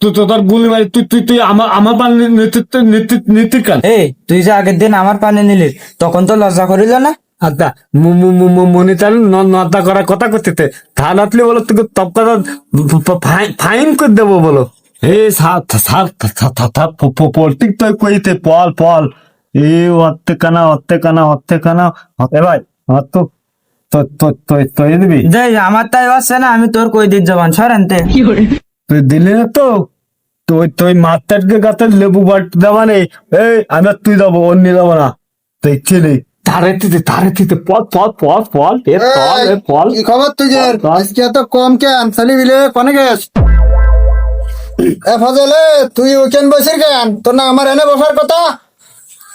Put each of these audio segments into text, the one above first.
তোর গুলি মারি তুই তুই তুই আমার আমার পান নেতৃত্ব নেতৃত্ব নেতৃত্ব কান? এই তুই যে আগের দিন আমার পানি নিলি তখন তো লজ্জা করিল না? আচ্ছা নদা করার কথা করতে বলো তোকে তপ কথা ফাইন করে দেবো বলো। এ সার পলিটিক তো কইতে পল পল। এ অত্তে কানা অত্তে কানা অত্তে কানা এ ভাই আমার তো তো তো তো তো এ দিবি? যে আমার তাই আছে না আমি তোর কই দিত সরেনতে তুই দিলি না তো? তুই তুই মাথাটকে গাতে লেবু বাট দেওয়া নেই? এই আমি তুই যাব অন্য যাব না। দেখছি নেই পথ পথ পথ এ পল এ পল। কি খবর তুই আজকে এত কম কেন? সালি বিলে কনে গেছ এ ফজলে তুই ওখান বসির কেন? তোর না আমার এনে বসার কথা?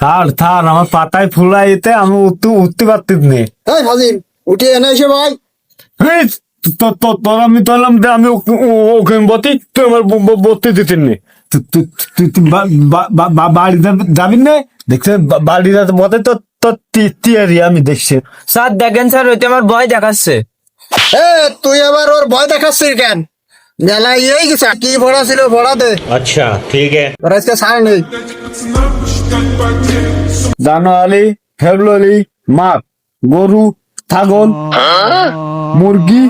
থার থার আমার পাতায় ফুলাই এতে আমি উঠতে উঠতে পারতিস নে। এই ফজিল উঠে এনে এসে ভাই। আমি তোলাম যে আমি ওখানে বতি তুই আমার বতি দিতেন নি। বাড়ি যাবি না। দেখছে বাড়ি যাতে বতে তো তোর তিয়ারি আমি দেখছি। স্যার দেখেন স্যার ওইটা আমার ভয় দেখাচ্ছে। এ তুই আবার ওর ভয় দেখাচ্ছিস কেন? মেলা এই গেছে কি ভরা ছিল ভরা দে। আচ্ছা ঠিক আছে। ওর আজকে সার নেই। জানুয়ারি ফেব্রুয়ারি মার্চ গরু ছাগল মুরগি।